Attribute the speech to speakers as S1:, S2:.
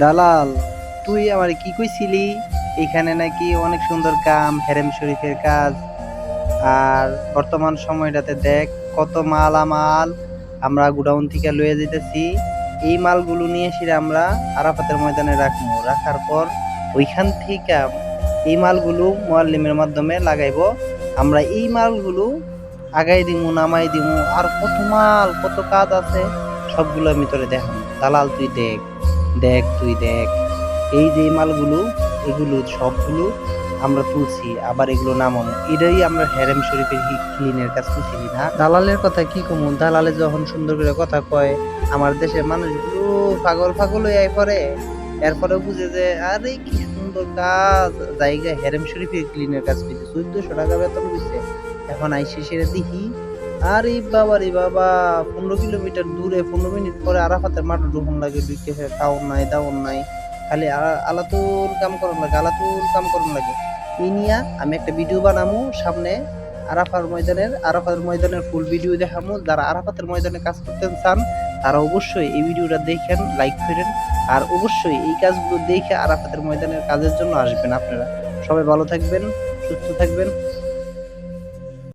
S1: দালাল, তুই আমার কি কইছিলি? এখানে নাকি অনেক সুন্দর কাম, হেরেম শরীফের কাজ। আর বর্তমান সময়টাতে দেখ, কত মালামাল আমরা গুডাউন থেকে লয়ে যেতেছি এই মালগুলো নিয়ে এসে আমরা আরাফাতের ময়দানে রাখব। রাখার পর ওইখান থেকে এই মালগুলো মোয়াল্লিমের মাধ্যমে লাগাইবো। আমরা এই মালগুলো আগাই দিমু, নামাই দিমু। আর কত মাল, কত কাজ আছে, সবগুলো আমি তোরে দেখাবো। দালাল, তুই দেখ। দেখ তুই দেখ। এই যে মালগুলো, এগুলো সবগুলো আমরা তুলছি, আবার এগুলো নামানো এটাই আমরা হেরেম শরীফের ক্লিনের কাজ তুলছি না। দালালের কথা কি কমু? দালালে যখন সুন্দর করে কথা কয়, আমার দেশের মানুষগুলো পাগল পাগল হয়ে পরে এরপরে বুঝে যে, আরে কি সুন্দর কাজ। জায়গা হেরেম শরীফের ক্লিনের কাজ পেয়েছে চোদ্দশো টাকা বেতন এখন আইসি সেরে দেখি। আরে বাবা রে বাবা, পনেরো কিলোমিটার দূরে, পনেরো মিনিট পরে আরাফাতের মাঠে ঢুকুন লাগে ঢুকে খাওয়ার নাই দাওয়ার নাই। খালি আ- আলাতুল কাম করন লাগে, আলাতুল কাম করন লাগে। এই নিয়ে আমি একটা ভিডিও বানামু, সামনে আরাফার ময়দানের আরাফার ময়দানের ফুল ভিডিও দেখামু। যারা আরাফাতের ময়দানে কাজ করতে চান, তারা অবশ্যই এই ভিডিওটা দেখেন লাইক করেন। আর অবশ্যই এই কাজগুলো দেখে আরাফাতের ময়দানের কাজের জন্য আসবেন আপনারা। সবাই ভালো থাকবেন, সুস্থ থাকবেন।